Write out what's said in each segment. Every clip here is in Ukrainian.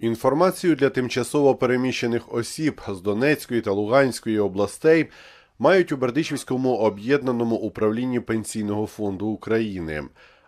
Інформацію для тимчасово переміщених осіб з Донецької та Луганської областей мають у Бердичівському об'єднаному управлінні Пенсійного фонду України.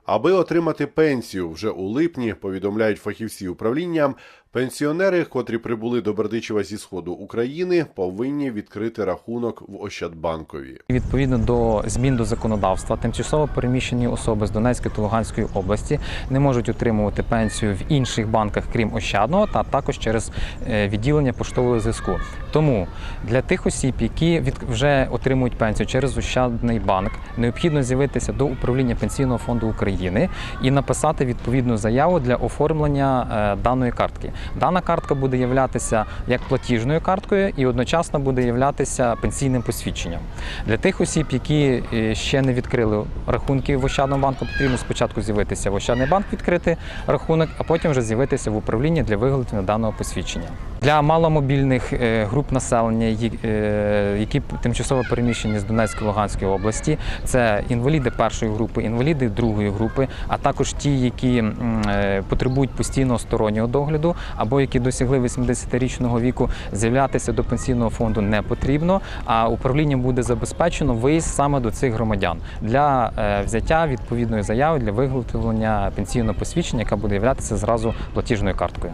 Аби отримати пенсію вже у липні, повідомляють фахівці управління, пенсіонери, котрі прибули до Бердичева зі сходу України, повинні відкрити рахунок в Ощадбанкові. Відповідно до змін до законодавства, тимчасово переміщені особи з Донецької та Луганської області не можуть отримувати пенсію в інших банках, крім Ощадного, та також через е, відділення поштового зв'язку. Тому для тих осіб, які вже отримують пенсію через Ощадний банк, необхідно з'явитися до управління пенсійного фонду України і написати відповідну заяву для оформлення е, даної картки. Дана картка буде являтися як платіжною карткою і одночасно буде являтися пенсійним посвідченням. Для тих осіб, які е, ще не відкрили рахунки в Ощадному банку, потрібно спочатку з'явитися в Ощадний банк, відкрити рахунок, а потім вже з'явитися в управлінні для виготовлення даного посвідчення. Для маломобільних е, груп населення, е, які тимчасово переміщені з Донецької Луганської області, це інваліди першої групи, інваліди другої групи, а також ті, які е, потребують постійного стороннього догляду або які досягли 80-річного віку, з'являтися до пенсійного фонду не потрібно. А управлінням буде забезпечено виїзд саме до цих громадян для взяття відповідної заяви для виготовлення пенсійного посвідчення, яка буде являтися зразу платіжною карткою.